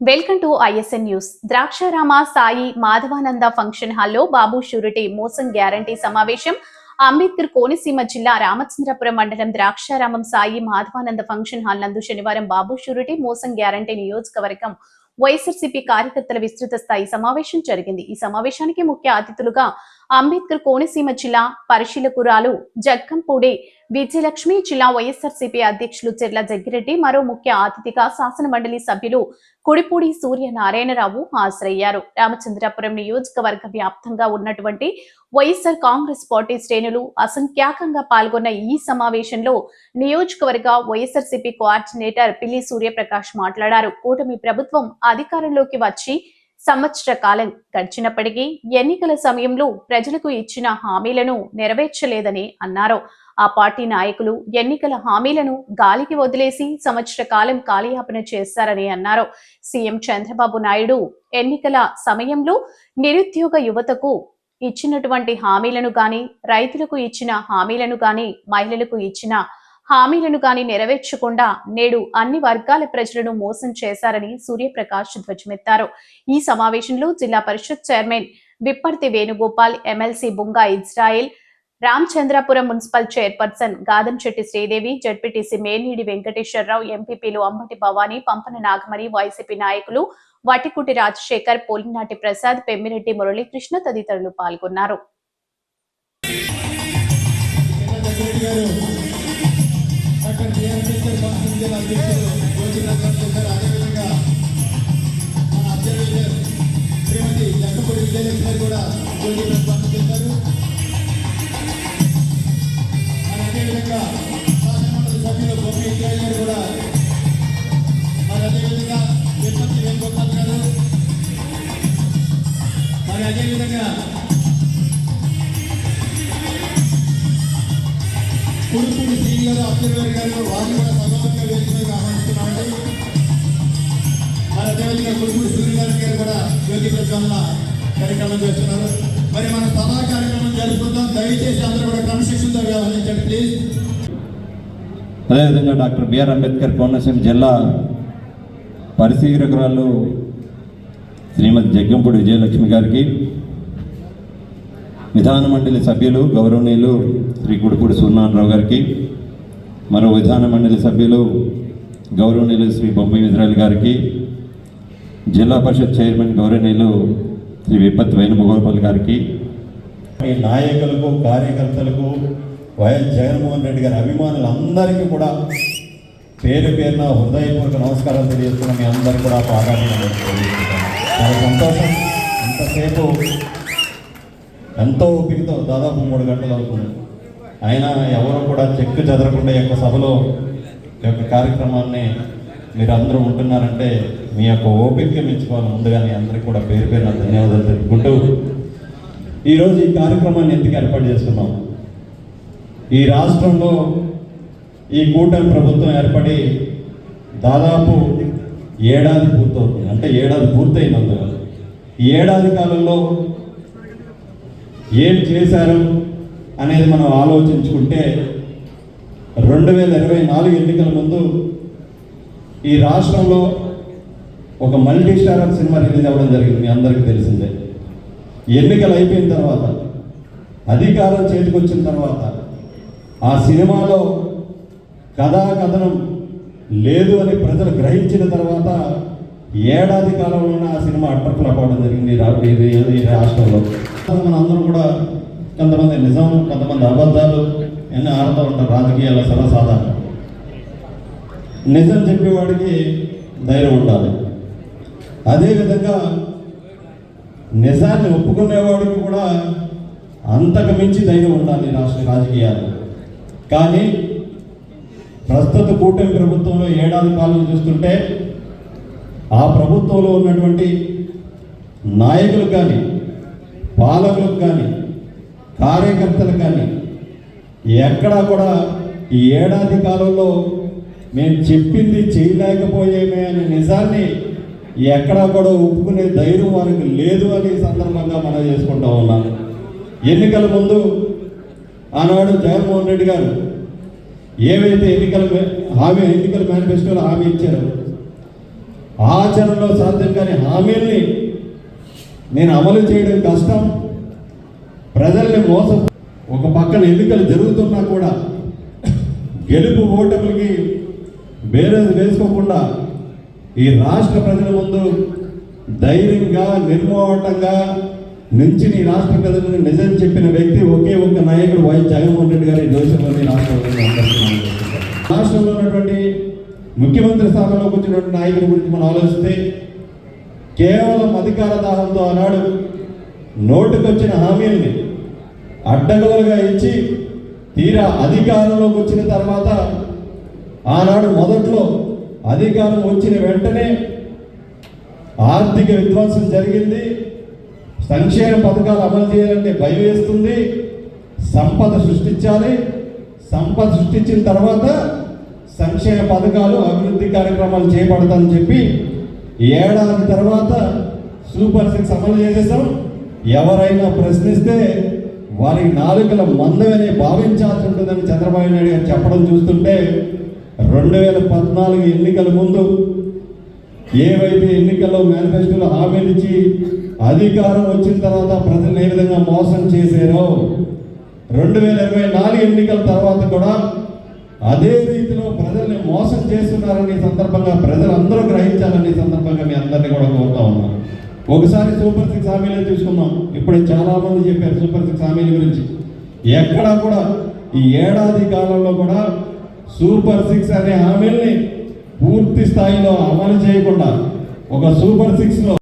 Welcome to ISN news. Draksharama Sai Madhavananda function హాల్లో Babu surety మోసం guarantee సమావేశం. అంబేద్కర్ కోనసీమ జిల్లా రామచంద్రపురం మండలం ద్రాక్షారామం సాయి మాధవానంద ఫంక్షన్ హాల్ నందు శనివారం బాబు షూరిటీ మోసం గ్యారంటీ నియోజకవర్గం వైఎస్ఆర్సీపీ కార్యకర్తల విస్తృత స్థాయి సమావేశం జరిగింది. ఈ సమావేశానికి ముఖ్య అతిథులుగా అంబేద్కర్ కోనసీమ జిల్లా పరిశీలకురాలు జగ్గంపూడి విజయలక్ష్మి జిల్లా వైఎస్ఆర్సీపీ అధ్యక్షులు చెర్ల జగ్గిరెడ్డి మరో ముఖ్య అతిథిగా శాసన మండలి సభ్యులు కుడిపూడి సూర్య నారాయణరావు హాజరయ్యారు. రామచంద్రపురం నియోజకవర్గ వ్యాప్తంగా ఉన్నటువంటి వైఎస్ఆర్ కాంగ్రెస్ పార్టీ శ్రేణులు అసంఖ్యాకంగా పాల్గొన్న ఈ సమావేశంలో నియోజకవర్గ వైఎస్ఆర్సీపీ కోఆర్డినేటర్ పిల్లి సూర్యప్రకాష్ మాట్లాడారు. కూటమి ప్రభుత్వం అధికారంలోకి వచ్చి సంవత్సర కాలం గడిచినప్పటికీ ఎన్నికల సమయంలో ప్రజలకు ఇచ్చిన హామీలను నెరవేర్చలేదని అన్నారు. ఆ పార్టీ నాయకులు ఎన్నికల హామీలను గాలికి వదిలేసి సంవత్సర కాలం కాలయాపన చేశారని అన్నారు. సీఎం చంద్రబాబు నాయుడు ఎన్నికల సమయంలో నిరుద్యోగ యువతకు ఇచ్చినటువంటి హామీలను గాని రైతులకు ఇచ్చిన హామీలను గాని మహిళలకు ఇచ్చిన హామీలను గాని నెరవేర్చకుండా నేడు అన్ని వర్గాల ప్రజలను మోసం చేశారని సూర్యప్రకాష్ ధ్వజమెత్తారు. ఈ సమావేశంలో Zilla Parishad chairman Vipparthi Venugopal MLC Bunga Israel Ramachandrapuram municipal chairperson Gadanchetti Sridevi ZPTC Menidi Venkateswararao ఎంపీపీలు అంబటి భవానీ పంపన నాగమణి వైసీపీ నాయకులు వటికుటి రాజశేఖర్ పోలినాటి ప్రసాద్ పెమ్మిరెడ్డి మురళీకృష్ణ తదితరులు పాల్గొన్నారు. డాక్టర్ బిఆర్ అంబేద్కర్ ఫంక్షన్ జిల్లా అధ్యక్షులు జ్యోతి ప్రసాద్ గారు అదేవిధంగా మన అధ్యక్షులు శ్రీమతి జక్కపూడి విజయలక్ష్మి గారు కూడా జ్యోతి ప్రసాద్ చేశారు మరి అదేవిధంగా శాసనమండలి సభ్యులు బొమ్మి ఇజ్రాయిల్ గారు కూడా మరి అదేవిధంగా తిరుపతి వేణుగోపాల్ గారు మరి అదేవిధంగా కుడుపు శ్రీ గారు అబ్దుల్ గారు వారిని కూడా సగవంగా వేదిక మీద ఆహ్వానిస్తున్నామండి. మరి అదేవిధంగా కుడుపూడి సూర్యనారాయణ గారు కూడా జ్యోతి ప్రజల కార్యక్రమం చేస్తున్నారు. మరి మన సభా కార్యక్రమం జరుపుకుందాం. దయచేసి అందరూ కూడా క్రమశిక్షణతో వ్యవహరించండి ప్లీజ్. అదేవిధంగా డాక్టర్ బిఆర్ అంబేద్కర్ కోనసీమ జిల్లా పరిశీలకురాలు శ్రీమతి జగ్గంపూడి విజయలక్ష్మి గారికి విధాన మండలి సభ్యులు గౌరవనీయులు శ్రీ కుడుపూడి సూర్యనారాయణరావు గారికి మరో విధాన మండలి సభ్యులు గౌరవనీయులు శ్రీ బొమ్మి ఇజ్రాయల్ గారికి జిల్లా పరిషత్ చైర్మన్ గౌరవనీయులు శ్రీ విపత్ వేణుగోపాల్ గారికి మీ నాయకులకు కార్యకర్తలకు వైఎస్ జగన్మోహన్ రెడ్డి గారి అభిమానులందరికీ కూడా పేరు పేరున హృదయపూర్వక నమస్కారం తెలియజేస్తున్న మీ అందరికీ కూడా పాదాలు చాలా సంతోషం. ఇంతసేపు ఎంతో ఓపికతో దాదాపు మూడు గంటలు అవుతుంది. అయినా ఎవరు కూడా చెక్కు చెదరకుండా ఈ యొక్క సభలో ఈ యొక్క కార్యక్రమాన్ని మీరు అందరూ ఉంటున్నారంటే మీ యొక్క ఓపిక మెచ్చుకోవాలి. ముందుగానే అందరికి అందరికీ కూడా పేరు పేరున ధన్యవాదాలు తెలుపుకుంటూ ఈరోజు ఈ కార్యక్రమాన్ని ఎందుకు ఏర్పాటు చేసుకున్నాం? ఈ రాష్ట్రంలో ఈ కూటమి ప్రభుత్వం ఏర్పడి దాదాపు ఏడాది పూర్తవుతుంది. అంటే ఏడాది పూర్తయింది ఈ ఏడాది కాలంలో ఏం చేశారు? అనేది మనం ఆలోచించుకుంటే రెండు వేల ఇరవై నాలుగు ఎన్నికల ముందు ఈ రాష్ట్రంలో ఒక మల్టీ స్టారర్ సినిమా రిలీజ్ అవ్వడం జరిగింది మీ అందరికీ తెలిసిందే. ఎన్నికలు అయిపోయిన తర్వాత అధికారం చేతికొచ్చిన తర్వాత ఆ సినిమాలో కథా కథనం లేదు అని ప్రజలు గ్రహించిన తర్వాత ఏడాది కాలంలోనే ఆ సినిమా అట్టర్ఫ్లాప్ అవ్వడం జరిగింది ఈ ఈ రాష్ట్రంలో. మనందరం కూడా కొంతమంది నిజం కొంతమంది అబద్ధాలు ఎన్ని ఆడుతూ ఉంటారు రాజకీయాల సర్వసాధారణం. నిజం చెప్పేవాడికి ధైర్యం ఉండాలి. అదేవిధంగా నిజాన్ని ఒప్పుకునేవాడికి కూడా అంతకు మించి ధైర్యం ఉండాలి రాష్ట్ర రాజకీయాలు కానీ ప్రస్తుత కూటమి ప్రభుత్వంలో ఏడాది పాలన చూస్తుంటే ఆ ప్రభుత్వంలో ఉన్నటువంటి నాయకులకు కానీ పాలకులకు కానీ కార్యకర్తలు కానీ ఎక్కడా కూడా ఈ ఏడాది కాలంలో మేము చెప్పింది చేయలేకపోయేమే అనే నిజాన్ని ఎక్కడా కూడా ఒప్పుకునే ధైర్యం వారికి లేదు అని సందర్భంగా మనం చేసుకుంటా ఉన్నాం. ఎన్నికల ముందు ఆనాడు జగన్మోహన్ రెడ్డి గారు ఏవైతే ఎన్నికల మే- హామీ ఎన్నికల మేనిఫెస్టోలో హామీ ఇచ్చారో ఆచరణలో సాధ్యం కాని హామీల్ని నేను అమలు చేయడం కష్టం. ప్రజల్ని మోసం ఒక పక్కన ఎన్నికలు జరుగుతున్నా కూడా గెలుపు ఓటములకి బేరేజ్ వేసుకోకుండా ఈ రాష్ట్ర ప్రజల ముందు ధైర్యంగా నిర్మోహటంగా నుంచి నీ రాష్ట్ర ప్రజలకు నిజం చెప్పిన వ్యక్తి ఒకే ఒక్క నాయకుడు వైఎస్ జగన్మోహన్ రెడ్డి గారి దేశంలోని రాష్ట్రంలోని రాష్ట్రంలో ఉన్నటువంటి ముఖ్యమంత్రి స్థానంలోకి వచ్చినటువంటి నాయకుడి గురించి మనం ఆలోచిస్తే కేవలం అధికార దాహంతో ఆనాడు నోటుకొచ్చిన హామీల్ని అడ్డగోలుగా ఇచ్చి తీరా అధికారంలోకి వచ్చిన తర్వాత ఆనాడు మొదట్లో అధికారం వచ్చిన వెంటనే ఆర్థిక విధ్వంసం జరిగింది. సంక్షేమ పథకాలు అమలు చేయాలంటే భయం వేస్తుంది. సంపద సృష్టించాలి. సంపద సృష్టించిన తర్వాత సంక్షేమ పథకాలు అభివృద్ధి కార్యక్రమాలు చేపడతామని చెప్పి ఏడాది తర్వాత సూపర్ సిక్స్ అమలు చేసేసాం ఎవరైనా ప్రశ్నిస్తే వారికి నాలుకల మందమని భావించాల్సి ఉంటుందని చంద్రబాబు నాయుడు గారు చెప్పడం చూస్తుంటే రెండు వేల పద్నాలుగు ఎన్నికల ముందు ఏవైతే ఎన్నికల్లో మేనిఫెస్టోలో హామీలు ఇచ్చి అధికారం వచ్చిన తర్వాత ప్రజలు ఏ విధంగా మోసం చేశారో రెండు వేల ఇరవై నాలుగు ఎన్నికల తర్వాత కూడా అదే రీతిలో ప్రజల్ని మోసం చేస్తున్నారని సందర్భంగా ప్రజలందరూ గ్రహించాలని సందర్భంగా మీ అందరినీ కూడా కోరుతా ఉన్నాను. ఒకసారి సూపర్ సిక్స్ హామీలే చూసుకున్నాం ఇప్పుడు చాలామంది చెప్పారు సూపర్ సిక్స్ హామీల గురించి. ఎక్కడా కూడా ఈ ఏడాది కాలంలో కూడా సూపర్ సిక్స్ అనే హామీల్ని పూర్తి స్థాయిలో అమలు చేయకుండా ఒక సూపర్ సిక్స్లో